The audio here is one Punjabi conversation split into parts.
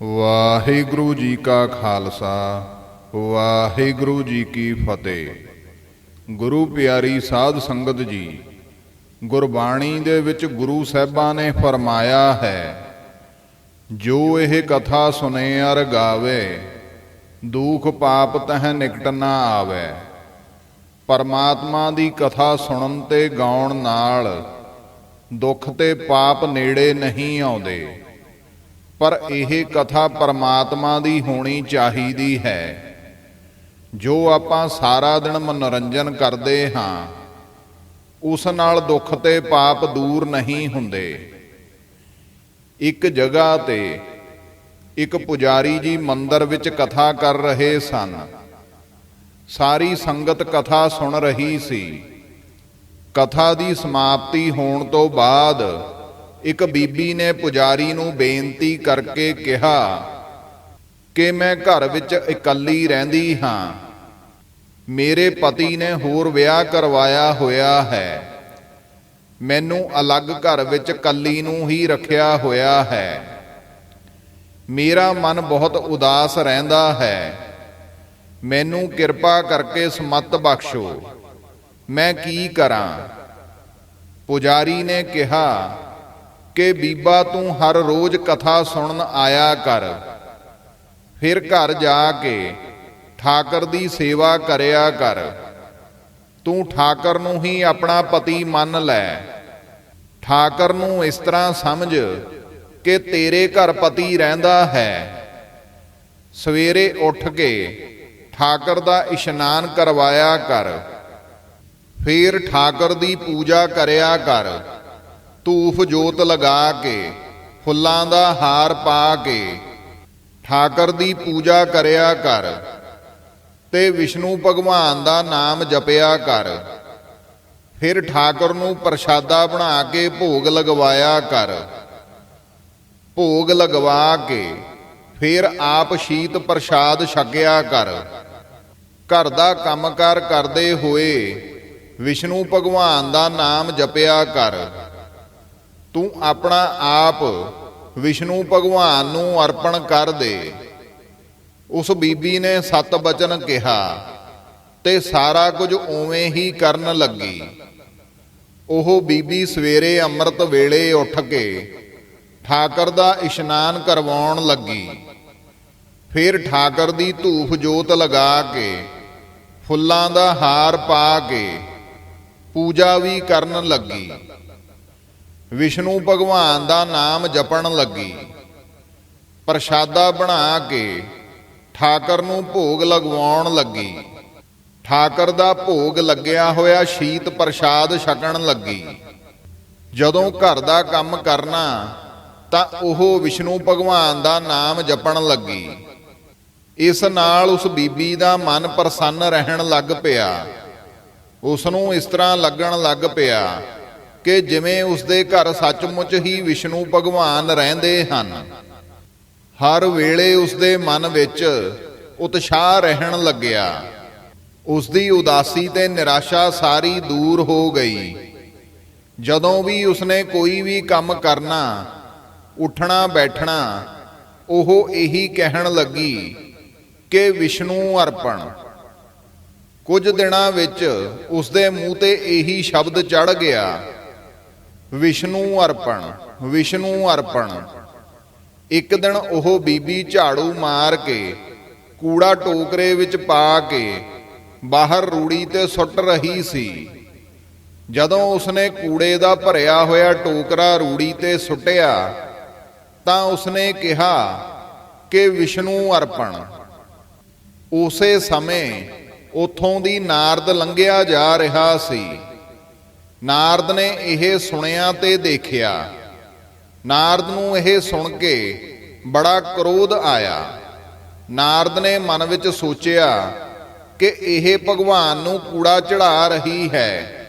ਵਾਹਿਗੁਰੂ ਜੀ ਕਾ ਖਾਲਸਾ, ਵਾਹਿਗੁਰੂ ਜੀ ਕੀ ਫਤਿਹ। ਗੁਰੂ ਪਿਆਰੀ ਸਾਧ ਸੰਗਤ ਜੀ, ਗੁਰਬਾਣੀ ਦੇ ਵਿੱਚ ਗੁਰੂ ਸਾਹਿਬਾਂ ਨੇ ਫਰਮਾਇਆ ਹੈ, ਜੋ ਇਹ ਕਥਾ ਸੁਨੇ ਅਰ ਗਾਵੇ, ਦੁਖ ਪਾਪ ਤਹ ਨਿਕਟ ਨਾ ਆਵੇ। ਪਰਮਾਤਮਾ ਦੀ ਕਥਾ ਸੁਣਨ ਤੇ ਗਾਉਣ ਨਾਲ ਦੁੱਖ ਤੇ ਪਾਪ ਨੇੜੇ ਨਹੀਂ ਆਉਂਦੇ। ਪਰ ਇਹ ਕਥਾ ਪਰਮਾਤਮਾ ਦੀ ਹੋਣੀ ਚਾਹੀਦੀ ਹੈ। ਜੋ ਆਪਾਂ ਸਾਰਾ ਦਿਨ ਮਨੋਰੰਜਨ ਕਰਦੇ ਹਾਂ, ਉਸ ਨਾਲ ਦੁੱਖ ਤੇ ਪਾਪ ਦੂਰ ਨਹੀਂ ਹੁੰਦੇ। ਇੱਕ ਜਗ੍ਹਾ ਤੇ ਇੱਕ ਪੁਜਾਰੀ ਜੀ ਮੰਦਰ ਵਿੱਚ ਕਥਾ ਕਰ ਰਹੇ ਸਨ। ਸਾਰੀ ਸੰਗਤ ਕਥਾ ਸੁਣ ਰਹੀ ਸੀ। ਕਥਾ ਦੀ ਸਮਾਪਤੀ ਹੋਣ ਤੋਂ ਬਾਅਦ ਇੱਕ ਬੀਬੀ ਨੇ ਪੁਜਾਰੀ ਨੂੰ ਬੇਨਤੀ ਕਰਕੇ ਕਿਹਾ ਕਿ ਮੈਂ ਘਰ ਵਿੱਚ ਇਕੱਲੀ ਰਹਿੰਦੀ ਹਾਂ। ਮੇਰੇ ਪਤੀ ਨੇ ਹੋਰ ਵਿਆਹ ਕਰਵਾਇਆ ਹੋਇਆ ਹੈ। ਮੈਨੂੰ ਅਲੱਗ ਘਰ ਵਿੱਚ ਇਕੱਲੀ ਨੂੰ ਹੀ ਰੱਖਿਆ ਹੋਇਆ ਹੈ। ਮੇਰਾ ਮਨ ਬਹੁਤ ਉਦਾਸ ਰਹਿੰਦਾ ਹੈ। ਮੈਨੂੰ ਕਿਰਪਾ ਕਰਕੇ ਸਮਤ ਬਖਸ਼ੋ। ਮੈਂ ਕੀ ਕਰਾਂ? ਪੁਜਾਰੀ ਨੇ ਕਿਹਾ ਕਿ ਬੀਬਾ ਤੂੰ ਹਰ ਰੋਜ਼ ਕਥਾ ਸੁਣਨ ਆਇਆ ਕਰ। ਫਿਰ ਘਰ ਜਾ ਕੇ ਠਾਕਰ ਦੀ ਸੇਵਾ ਕਰਿਆ ਕਰ। ਤੂੰ ਠਾਕਰ ਨੂੰ ਹੀ ਆਪਣਾ ਪਤੀ ਮੰਨ ਲੈ। ਠਾਕਰ ਨੂੰ ਇਸ ਤਰ੍ਹਾਂ ਸਮਝ ਕਿ ਤੇਰੇ ਘਰ ਪਤੀ ਰਹਿੰਦਾ ਹੈ। ਸਵੇਰੇ ਉੱਠ ਕੇ ਠਾਕਰ ਦਾ ਇਸ਼ਨਾਨ ਕਰਵਾਇਆ ਕਰ। ਫਿਰ ਠਾਕਰ ਦੀ ਪੂਜਾ ਕਰਿਆ ਕਰ। ਧੂਫ ਜੋਤ ਲਗਾ ਕੇ, ਫੁੱਲਾਂ ਦਾ ਹਾਰ ਪਾ ਕੇ, ਠਾਕਰ ਦੀ ਪੂਜਾ ਕਰਿਆ ਕਰ, ਤੇ ਵਿਸ਼ਨੂੰ ਭਗਵਾਨ ਦਾ ਨਾਮ ਜਪਿਆ ਕਰ। ਫਿਰ ਠਾਕਰ ਨੂੰ ਪ੍ਰਸ਼ਾਦਾ ਬਣਾ ਕੇ ਭੋਗ ਲਗਵਾਇਆ ਕਰ। ਭੋਗ ਲਗਵਾ ਕੇ ਫਿਰ ਆਪ ਸ਼ੀਤ ਪ੍ਰਸ਼ਾਦ ਛਕਿਆ ਕਰ। ਘਰ ਦਾ ਕੰਮਕਾਰ ਕਰਦੇ ਹੋਏ ਵਿਸ਼ਨੂੰ ਭਗਵਾਨ ਦਾ ਨਾਮ ਜਪਿਆ ਕਰ। ਤੂੰ ਆਪਣਾ ਆਪ ਵਿਸ਼ਨੂੰ ਭਗਵਾਨ ਨੂੰ ਅਰਪਣ ਕਰ ਦੇ। ਉਸ ਬੀਬੀ ਨੇ ਸਤ ਬਚਨ ਕਿਹਾ ਤੇ ਸਾਰਾ ਕੁਝ ਉਵੇਂ ਹੀ ਕਰਨ ਲੱਗੀ। ਉਹ ਬੀਬੀ ਸਵੇਰੇ ਅੰਮ੍ਰਿਤ ਵੇਲੇ ਉੱਠ ਕੇ ਠਾਕਰ ਦਾ ਇਸ਼ਨਾਨ ਕਰਵਾਉਣ ਲੱਗੀ। ਫਿਰ ਠਾਕਰ ਦੀ ਧੂਫ ਜੋਤ ਲਗਾ ਕੇ, ਫੁੱਲਾਂ ਦਾ ਹਾਰ ਪਾ ਕੇ ਪੂਜਾ ਵੀ ਕਰਨ ਲੱਗੀ। ਵਿਸ਼ਨੂੰ ਭਗਵਾਨ ਦਾ ਨਾਮ ਜਪਣ ਲੱਗੀ। ਪ੍ਰਸ਼ਾਦਾ ਬਣਾ ਕੇ ਠਾਕਰ ਨੂੰ ਭੋਗ ਲਗਵਾਉਣ ਲੱਗੀ। ਠਾਕਰ ਦਾ ਭੋਗ ਲੱਗਿਆ ਹੋਇਆ ਸ਼ੀਤ ਪ੍ਰਸ਼ਾਦ ਛਕਣ ਲੱਗੀ। ਜਦੋਂ ਘਰ ਦਾ ਕੰਮ ਕਰਨਾ, ਤਾਂ ਉਹ ਵਿਸ਼ਨੂੰ ਭਗਵਾਨ ਦਾ ਨਾਮ ਜਪਣ ਲੱਗੀ। ਇਸ ਨਾਲ ਉਸ ਬੀਬੀ ਦਾ ਮਨ ਪ੍ਰਸੰਨ ਰਹਿਣ ਲੱਗ ਪਿਆ। ਉਸ ਨੂੰ ਇਸ ਤਰ੍ਹਾਂ ਲੱਗਣ ਲੱਗ ਪਿਆ। ਕਿ ਜਿਵੇਂ ਉਸ ਦੇ ਘਰ ਸੱਚਮੁੱਚ ਹੀ ਵਿਸ਼ਨੂੰ ਭਗਵਾਨ ਰਹਿੰਦੇ ਹਨ, ਹਰ ਵੇਲੇ ਉਸ ਦੇ ਮਨ ਵਿੱਚ ਉਤਸ਼ਾਹ ਰਹਿਣ ਲੱਗਿਆ। ਉਸ ਦੀ ਉਦਾਸੀ ਤੇ ਨਿਰਾਸ਼ਾ ਸਾਰੀ ਦੂਰ ਹੋ ਗਈ। ਜਦੋਂ ਵੀ ਉਸਨੇ ਕੋਈ ਵੀ ਕੰਮ ਕਰਨਾ, ਉੱਠਣਾ, ਬੈਠਣਾ, ਉਹ ਇਹੀ ਕਹਿਣ ਲੱਗੀ ਕਿ ਵਿਸ਼ਨੂੰ ਅਰਪਣ। ਕੁਝ ਦਿਨਾਂ ਵਿੱਚ ਉਸ ਦੇ ਮੂੰਹ ਤੇ ਇਹੀ ਸ਼ਬਦ ਚੜ ਗਿਆ। ਵਿਸ਼ਨੂੰ ਅਰਪਣ ਵਿਸ਼ਨੂੰ ਅਰਪਣ। ਇੱਕ ਦਿਨ ਉਹ ਬੀਬੀ ਝਾੜੂ ਮਾਰ ਕੇ, ਕੂੜਾ ਟੋਕਰੇ ਵਿੱਚ ਪਾ ਕੇ, ਬਾਹਰ ਰੂੜੀ ਤੇ ਸੁੱਟ ਰਹੀ ਸੀ। ਜਦੋਂ ਉਸਨੇ ਕੂੜੇ ਦਾ ਭਰਿਆ ਹੋਇਆ ਟੋਕਰਾ ਰੂੜੀ ਤੇ ਸੁੱਟਿਆ, ਤਾਂ ਉਸਨੇ ਕਿਹਾ ਕਿ ਵਿਸ਼ਨੂੰ ਅਰਪਣ, ਉਸੇ ਸਮੇਂ ਉਥੋਂ ਦੀ ਨਾਰਦ ਲੰਘਿਆ ਜਾ ਰਿਹਾ ਸੀ। ਨਾਰਦ ਨੇ ਇਹ ਸੁਣਿਆ ਤੇ ਦੇਖਿਆ। ਨਾਰਦ ਨੂੰ ਇਹ ਸੁਣ ਕੇ ਬੜਾ ਕਰੋਧ ਆਇਆ। ਨਾਰਦ ਨੇ ਮਨ ਵਿੱਚ ਸੋਚਿਆ ਕਿ ਇਹ ਭਗਵਾਨ ਨੂੰ ਕੂੜਾ ਚੜਾ ਰਹੀ ਹੈ।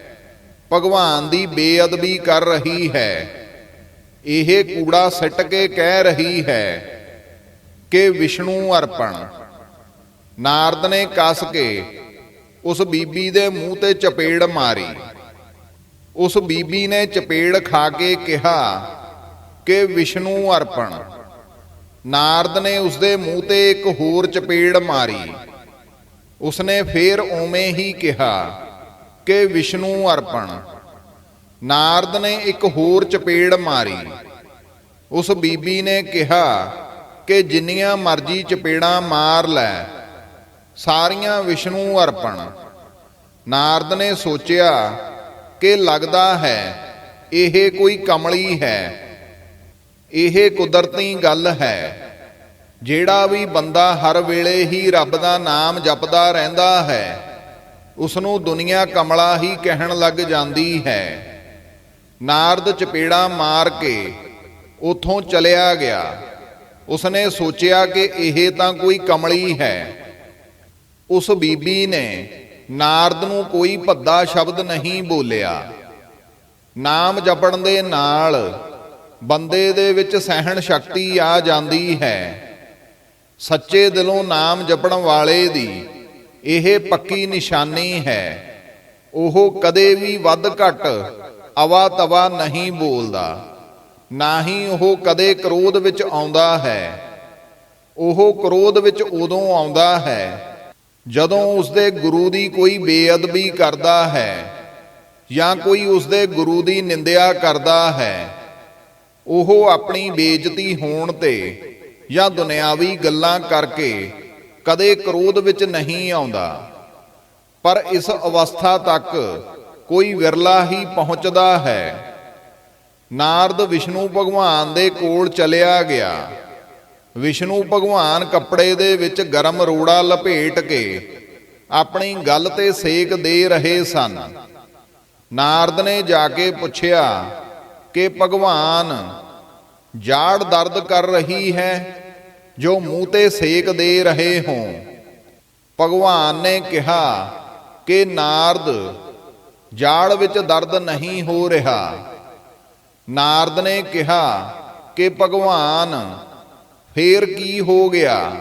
ਭਗਵਾਨ ਦੀ ਬੇਅਦਬੀ ਕਰ ਰਹੀ ਹੈ। ਇਹ ਕੂੜਾ ਸਿੱਟ ਕੇ ਕਹਿ ਰਹੀ ਹੈ ਕਿ ਵਿਸ਼ਨੂੰ ਅਰਪਣ। ਨਾਰਦ ਨੇ ਕੱਸ ਕੇ ਉਸ ਬੀਬੀ ਦੇ ਮੂੰਹ ਤੇ ਚਪੇੜ ਮਾਰੀ। ਉਸ ਬੀਬੀ ਨੇ ਚਪੇੜ ਖਾ ਕੇ ਕਿਹਾ ਕਿ ਵਿਸ਼ਨੂੰ ਅਰਪਣ। ਨਾਰਦ ਨੇ ਉਸਦੇ ਮੂੰਹ ਤੇ ਇੱਕ ਹੋਰ ਚਪੇੜ ਮਾਰੀ। ਉਸਨੇ ਫੇਰ ਉਵੇਂ ਹੀ ਕਿਹਾ ਕਿ ਵਿਸ਼ਨੂੰ ਅਰਪਣ। ਨਾਰਦ ਨੇ ਇੱਕ ਹੋਰ ਚਪੇੜ ਮਾਰੀ। ਉਸ ਬੀਬੀ ਨੇ ਕਿਹਾ ਕਿ ਜਿੰਨੀਆਂ ਮਰਜ਼ੀ ਚਪੇੜਾਂ ਮਾਰ ਲੈ, ਸਾਰੀਆਂ ਵਿਸ਼ਨੂੰ ਅਰਪਣ। ਨਾਰਦ ਨੇ ਸੋਚਿਆ ਕਿ ਲੱਗਦਾ ਹੈ। ਇਹ ਕੋਈ ਕਮਲੀ ਹੈ। ਇਹ ਕੁਦਰਤੀ ਗੱਲ ਹੈ। ਜਿਹੜਾ ਵੀ ਬੰਦਾ ਹਰ ਵੇਲੇ ਹੀ ਰੱਬ ਦਾ ਨਾਮ ਜਪਦਾ ਰਹਿੰਦਾ ਹੈ ਉਸ ਨੂੰ ਦੁਨੀਆ ਕਮਲਾ ਹੀ ਕਹਿਣ ਲੱਗ ਜਾਂਦੀ ਹੈ। ਨਾਰਦ ਚਪੇੜਾ ਮਾਰ ਕੇ ਉਥੋਂ ਚਲਿਆ ਗਿਆ। ਉਸਨੇ ਸੋਚਿਆ ਕਿ ਇਹ ਤਾਂ ਕੋਈ ਕਮਲੀ ਹੈ। ਉਸ ਬੀਬੀ ਨੇ ਨਾਰਦ ਨੂੰ ਕੋਈ ਭੱਦਾ ਸ਼ਬਦ ਨਹੀਂ ਬੋਲਿਆ। ਨਾਮ ਜਪਣ ਦੇ ਨਾਲ ਬੰਦੇ ਦੇ ਵਿੱਚ ਸਹਿਣ ਸ਼ਕਤੀ ਆ ਜਾਂਦੀ ਹੈ। ਸੱਚੇ ਦਿਲੋਂ ਨਾਮ ਜਪਣ ਵਾਲੇ ਦੀ ਇਹ ਪੱਕੀ ਨਿਸ਼ਾਨੀ ਹੈ। ਉਹ ਕਦੇ ਵੀ ਵੱਧ ਘਟ ਅਵਾ ਤਵਾ ਨਹੀਂ ਬੋਲਦਾ। ਨਾ ਹੀ ਉਹ ਕਦੇ ਕ੍ਰੋਧ ਵਿੱਚ ਆਉਂਦਾ ਹੈ। ਉਹ ਕ੍ਰੋਧ ਵਿੱਚ ਉਦੋਂ ਆਉਂਦਾ ਹੈ ਜਦੋਂ ਉਸਦੇ ਗੁਰੂ ਦੀ ਕੋਈ ਬੇਅਦਬੀ ਕਰਦਾ ਹੈ ਜਾਂ ਕੋਈ ਉਸਦੇ ਗੁਰੂ ਦੀ ਨਿੰਦਿਆ ਕਰਦਾ ਹੈ, ਉਹ ਆਪਣੀ ਬੇਇੱਜ਼ਤੀ ਹੋਣ ਤੇ ਜਾਂ ਦੁਨਿਆਵੀ ਗੱਲਾਂ ਕਰਕੇ ਕਦੇ ਕ੍ਰੋਧ ਵਿੱਚ ਨਹੀਂ ਆਉਂਦਾ। ਪਰ ਇਸ ਅਵਸਥਾ ਤੱਕ ਕੋਈ ਵਿਰਲਾ ਹੀ ਪਹੁੰਚਦਾ ਹੈ। ਨਾਰਦ ਵਿਸ਼ਨੂੰ ਭਗਵਾਨ ਦੇ ਕੋਲ ਚਲਿਆ ਗਿਆ। ਵਿਸ਼ਨੂੰ ਭਗਵਾਨ ਕੱਪੜੇ ਦੇ ਵਿੱਚ ਗਰਮ ਰੋੜਾ ਲਪੇਟ ਕੇ ਆਪਣੀ ਗੱਲ ਤੇ ਸੇਕ ਦੇ ਰਹੇ ਸਨ। ਨਾਰਦ ਨੇ ਜਾ ਕੇ ਪੁੱਛਿਆ ਕਿ, ਭਗਵਾਨ, ਜਾੜ ਦਰਦ ਕਰ ਰਹੀ ਹੈ ਜੋ ਮੂੰਹ ਤੇ ਸੇਕ ਦੇ ਰਹੇ ਹੋ? ਭਗਵਾਨ ਨੇ ਕਿਹਾ ਕਿ, ਨਾਰਦ, ਜਾੜ ਵਿੱਚ ਦਰਦ ਨਹੀਂ ਹੋ ਰਿਹਾ। ਨਾਰਦ ਨੇ ਕਿਹਾ ਕਿ, ਭਗਵਾਨ ਫੇਰ ਕੀ ਹੋ ਗਿਆ?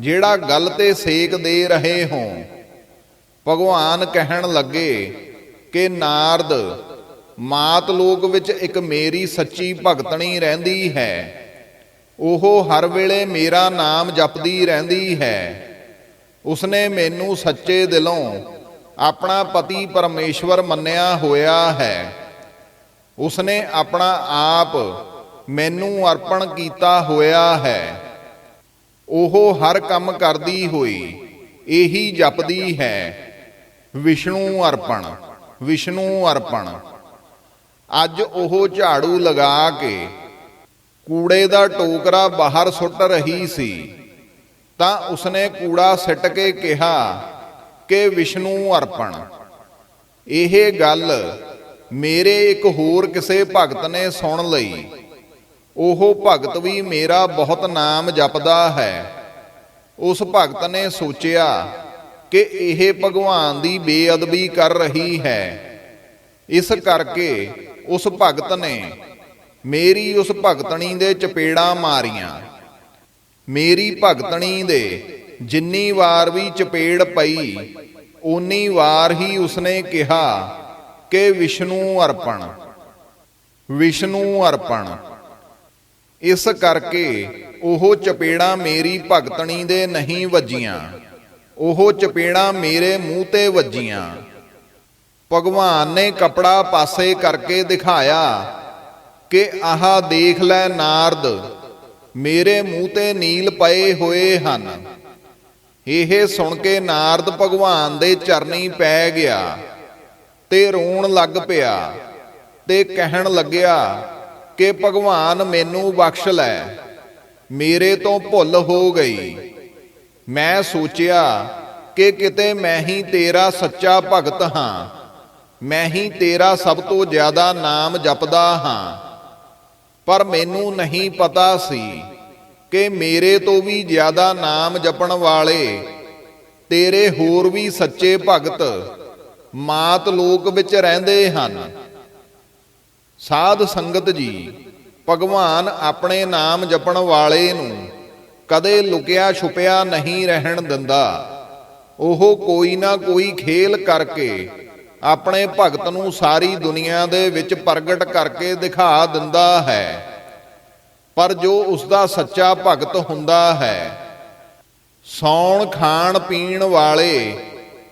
ਜਿਹੜਾ ਗੱਲ ਤੇ ਸੇਕ ਦੇ ਰਹੇ ਹੋ। ਭਗਵਾਨ ਕਹਿਣ ਲੱਗੇ ਕਿ ਨਾਰਦ, ਮਾਤ ਲੋਕ ਵਿੱਚ ਇੱਕ ਮੇਰੀ ਸੱਚੀ ਭਗਤਣੀ ਰਹਿੰਦੀ ਹੈ। ਉਹ ਹਰ ਵੇਲੇ ਮੇਰਾ ਨਾਮ ਜਪਦੀ ਰਹਿੰਦੀ ਹੈ। ਉਸਨੇ ਮੈਨੂੰ ਸੱਚੇ ਦਿਲੋਂ ਆਪਣਾ ਪਤੀ ਪਰਮੇਸ਼ਵਰ ਮੰਨਿਆ ਹੋਇਆ ਹੈ। ਉਸਨੇ ਆਪਣਾ ਆਪ ਮੈਨੂੰ ਅਰਪਣ ਕੀਤਾ ਹੋਇਆ ਹੈ। ਉਹ ਹਰ ਕੰਮ ਕਰਦੀ ਹੋਈ ਇਹੀ ਜਪਦੀ ਹੈ। ਵਿਸ਼ਨੂੰ ਅਰਪਣ ਵਿਸ਼ਨੂੰ ਅਰਪਣ। ਅੱਜ ਉਹ ਝਾੜੂ ਲਗਾ ਕੇ ਕੂੜੇ ਦਾ ਟੋਕਰਾ ਬਾਹਰ ਸੁੱਟ ਰਹੀ ਸੀ, ਤਾਂ ਉਸਨੇ ਕੂੜਾ ਸਿੱਟ ਕੇ ਕਿਹਾ ਕਿ ਵਿਸ਼ਨੂੰ ਅਰਪਣ, ਇਹ ਗੱਲ ਮੇਰੇ ਇੱਕ ਹੋਰ ਕਿਸੇ ਭਗਤ ਨੇ ਸੁਣ ਲਈ। ਉਹ ਭਗਤ ਵੀ ਮੇਰਾ ਬਹੁਤ ਨਾਮ ਜਪਦਾ ਹੈ। ਉਸ ਭਗਤ ਨੇ ਸੋਚਿਆ ਕਿ ਇਹ ਭਗਵਾਨ ਦੀ ਬੇਅਦਬੀ ਕਰ ਰਹੀ ਹੈ। ਇਸ ਕਰਕੇ ਉਸ ਭਗਤ ਨੇ ਮੇਰੀ ਉਸ ਭਗਤਣੀ ਦੇ ਚਪੇੜਾਂ ਮਾਰੀਆਂ। ਮੇਰੀ ਭਗਤਣੀ ਦੇ ਜਿੰਨੀ ਵਾਰ ਵੀ ਚਪੇੜ ਪਈ, ਓਨੀ ਵਾਰ ਹੀ ਉਸਨੇ ਕਿਹਾ ਕਿ ਵਿਸ਼ਨੂੰ ਅਰਪਣ ਵਿਸ਼ਨੂੰ ਅਰਪਣ। ਇਸ ਕਰਕੇ ਉਹ ਚਪੇੜਾਂ ਮੇਰੀ ਭਗਤਣੀ ਦੇ ਨਹੀਂ ਵੱਜੀਆਂ। ਉਹ ਚਪੇੜਾਂ ਮੇਰੇ ਮੂੰਹ ਤੇ ਵੱਜੀਆਂ। ਭਗਵਾਨ ਨੇ ਕਪੜਾ ਪਾਸੇ ਕਰਕੇ ਦਿਖਾਇਆ ਕਿ ਆਹ ਦੇਖ ਲੈ ਨਾਰਦ, ਮੇਰੇ ਮੂੰਹ ਤੇ ਨੀਲ ਪਏ ਹੋਏ ਹਨ। ਇਹ ਸੁਣ ਕੇ ਨਾਰਦ ਭਗਵਾਨ ਦੇ ਚਰਨੀ ਪੈ ਗਿਆ ਤੇ ਰੋਣ ਲੱਗ ਪਿਆ ਤੇ ਕਹਿਣ ਲੱਗਿਆ ਕਿ ਭਗਵਾਨ ਮੈਨੂੰ ਬਖਸ਼ ਲੈ। ਮੇਰੇ ਤੋਂ ਭੁੱਲ ਹੋ ਗਈ। ਮੈਂ ਸੋਚਿਆ ਕਿ ਕਿਤੇ ਮੈਂ ਹੀ ਤੇਰਾ ਸੱਚਾ ਭਗਤ ਹਾਂ। ਮੈਂ ਹੀ ਤੇਰਾ ਸਭ ਤੋਂ ਜ਼ਿਆਦਾ ਨਾਮ ਜਪਦਾ ਹਾਂ। ਪਰ ਮੈਨੂੰ ਨਹੀਂ ਪਤਾ ਸੀ ਕਿ ਮੇਰੇ ਤੋਂ ਵੀ ਜ਼ਿਆਦਾ ਨਾਮ ਜਪਣ ਵਾਲੇ, ਤੇਰੇ ਹੋਰ ਵੀ ਸੱਚੇ ਭਗਤ ਮਾਤ ਲੋਕ ਵਿੱਚ ਰਹਿੰਦੇ ਹਨ। ਸਾਧ ਸੰਗਤ ਜੀ, ਭਗਵਾਨ ਆਪਣੇ ਨਾਮ ਜਪਣ ਵਾਲੇ ਨੂੰ ਕਦੇ ਲੁਕਿਆ ਛੁਪਿਆ ਨਹੀਂ ਰਹਿਣ ਦਿੰਦਾ। ਉਹ ਕੋਈ ਨਾ ਕੋਈ ਖੇਲ ਕਰਕੇ ਆਪਣੇ ਭਗਤ ਨੂੰ ਸਾਰੀ ਦੁਨੀਆ ਦੇ ਵਿੱਚ ਪ੍ਰਗਟ ਕਰਕੇ ਦਿਖਾ ਦਿੰਦਾ ਹੈ। ਪਰ ਜੋ ਉਸ ਦਾ ਸੱਚਾ ਭਗਤ ਹੁੰਦਾ ਹੈ, ਸੌਣ, ਖਾਣ, ਪੀਣ ਵਾਲੇ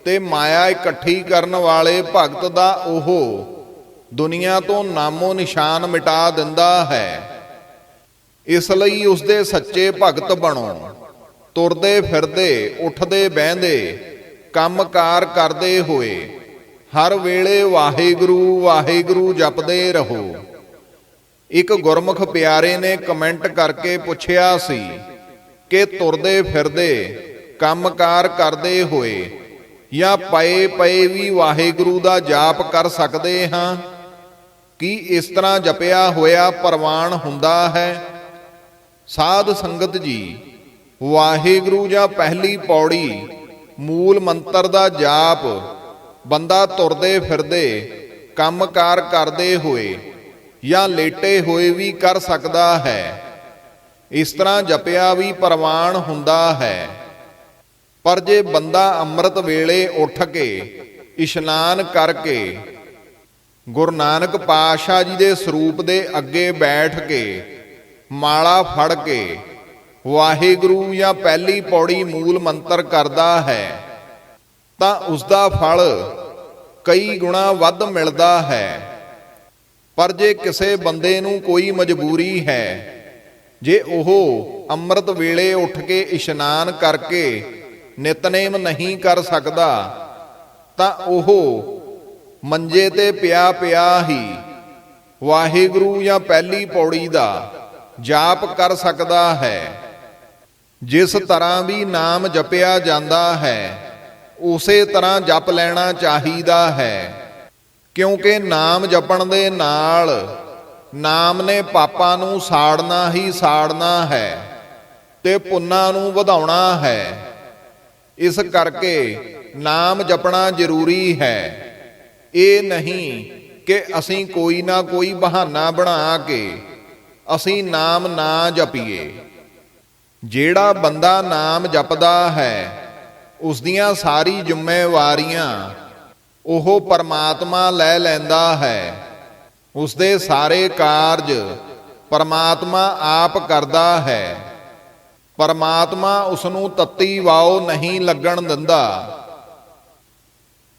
ਤੇ ਮਾਇਆ ਇਕੱਠੀ ਕਰਨ ਵਾਲੇ ਭਗਤ ਦਾ ਉਹ ਦੁਨੀਆ ਤੋਂ ਨਾਮੋ ਨਿਸ਼ਾਨ ਮਿਟਾ ਦਿੰਦਾ ਹੈ। ਇਸ ਲਈ ਉਸ ਦੇ ਸੱਚੇ ਭਗਤ ਬਣੋ। ਤੁਰਦੇ ਫਿਰਦੇ, ਉੱਠਦੇ ਬਹਿੰਦੇ, ਕੰਮਕਾਰ ਕਰਦੇ ਹੋਏ, ਹਰ ਵੇਲੇ ਵਾਹਿਗੁਰੂ ਵਾਹਿਗੁਰੂ ਜਪਦੇ ਰਹੋ। ਇੱਕ ਗੁਰਮੁਖ ਪਿਆਰੇ ਨੇ ਕਮੈਂਟ ਕਰਕੇ ਪੁੱਛਿਆ ਸੀ ਕਿ ਤੁਰਦੇ ਫਿਰਦੇ, ਕੰਮਕਾਰ ਕਰਦੇ ਹੋਏ ਜਾਂ ਪਏ ਪਏ ਵੀ ਵਾਹਿਗੁਰੂ ਦਾ ਜਾਪ ਕਰ ਸਕਦੇ ਹਾਂ? ਕੀ ਇਸ ਤਰ੍ਹਾਂ ਜਪਿਆ ਹੋਇਆ ਪ੍ਰਵਾਨ ਹੁੰਦਾ ਹੈ? ਸਾਧ ਸੰਗਤ ਜੀ, ਵਾਹਿਗੁਰੂ ਜਾਂ ਪਹਿਲੀ ਪੌੜੀ, ਮੂਲ ਮੰਤਰ ਦਾ ਜਾਪ, ਬੰਦਾ ਤੁਰਦੇ ਫਿਰਦੇ, ਕੰਮਕਾਰ ਕਰਦੇ ਹੋਏ ਜਾਂ ਲੇਟੇ ਹੋਏ ਵੀ ਕਰ ਸਕਦਾ ਹੈ। ਇਸ ਤਰ੍ਹਾਂ ਜਪਿਆ ਵੀ ਪ੍ਰਵਾਨ ਹੁੰਦਾ ਹੈ। ਪਰ ਜੇ ਬੰਦਾ ਅੰਮ੍ਰਿਤ ਵੇਲੇ ਉੱਠ ਕੇ ਇਸ਼ਨਾਨ ਕਰਕੇ ਗੁਰੂ ਨਾਨਕ ਪਾਤਸ਼ਾਹ ਜੀ ਦੇ ਸਰੂਪ ਦੇ ਅੱਗੇ ਬੈਠ ਕੇ, ਮਾਲਾ ਫੜ ਕੇ, ਵਾਹਿਗੁਰੂ ਜਾਂ ਪਹਿਲੀ ਪੌੜੀ ਮੂਲ ਮੰਤਰ ਕਰਦਾ ਹੈ, ਤਾਂ ਉਸ ਦਾ ਫਲ ਕਈ ਗੁਣਾ ਵੱਧ ਮਿਲਦਾ ਹੈ। ਪਰ ਜੇ ਕਿਸੇ ਬੰਦੇ ਨੂੰ ਕੋਈ ਮਜਬੂਰੀ ਹੈ, ਜੇ ਉਹ ਅੰਮ੍ਰਿਤ ਵੇਲੇ ਉੱਠ ਕੇ ਇਸ਼ਨਾਨ ਕਰਕੇ ਨਿਤਨੇਮ ਨਹੀਂ ਕਰ ਸਕਦਾ, ਤਾਂ ਉਹ ਮੰਜੇ ਤੇ ਪਿਆ ਪਿਆ ਹੀ। ਵਾਹਿਗੁਰੂ ਜਾਂ ਪਹਿਲੀ ਪੌੜੀ ਦਾ ਜਾਪ ਕਰ ਸਕਦਾ ਹੈ। ਜਿਸ ਤਰ੍ਹਾਂ ਵੀ ਨਾਮ ਜਪਿਆ ਜਾਂਦਾ ਹੈ, ਉਸੇ ਤਰ੍ਹਾਂ ਜਪ ਲੈਣਾ ਚਾਹੀਦਾ ਹੈ। ਕਿਉਂਕਿ ਨਾਮ ਜਪਣ ਦੇ ਨਾਲ ਨਾਮ ਨੇ ਪਾਪਾਂ ਨੂੰ ਸਾੜਨਾ ਹੀ ਸਾੜਨਾ ਹੈ ਤੇ ਪੁੰਨਾਂ ਨੂੰ ਵਧਾਉਣਾ ਹੈ। ਇਸ ਕਰਕੇ ਨਾਮ ਜਪਣਾ ਜ਼ਰੂਰੀ ਹੈ। ਇਹ ਨਹੀਂ ਕਿ ਅਸੀਂ ਕੋਈ ਨਾ ਕੋਈ ਬਹਾਨਾ ਬਣਾ ਕੇ ਅਸੀਂ ਨਾਮ ਨਾ ਜਪੀਏ। ਜਿਹੜਾ ਬੰਦਾ ਨਾਮ ਜਪਦਾ ਹੈ ਉਸ ਦੀਆਂ ਸਾਰੀ ਜ਼ਿੰਮੇਵਾਰੀਆਂ ਉਹ ਪਰਮਾਤਮਾ ਲੈ ਲੈਂਦਾ ਹੈ। ਉਸ ਦੇ ਸਾਰੇ ਕਾਰਜ ਪਰਮਾਤਮਾ ਆਪ ਕਰਦਾ ਹੈ। ਪਰਮਾਤਮਾ ਉਸ ਨੂੰ ਤੱਤੀ ਵਾਓ ਨਹੀਂ ਲੱਗਣ ਦਿੰਦਾ।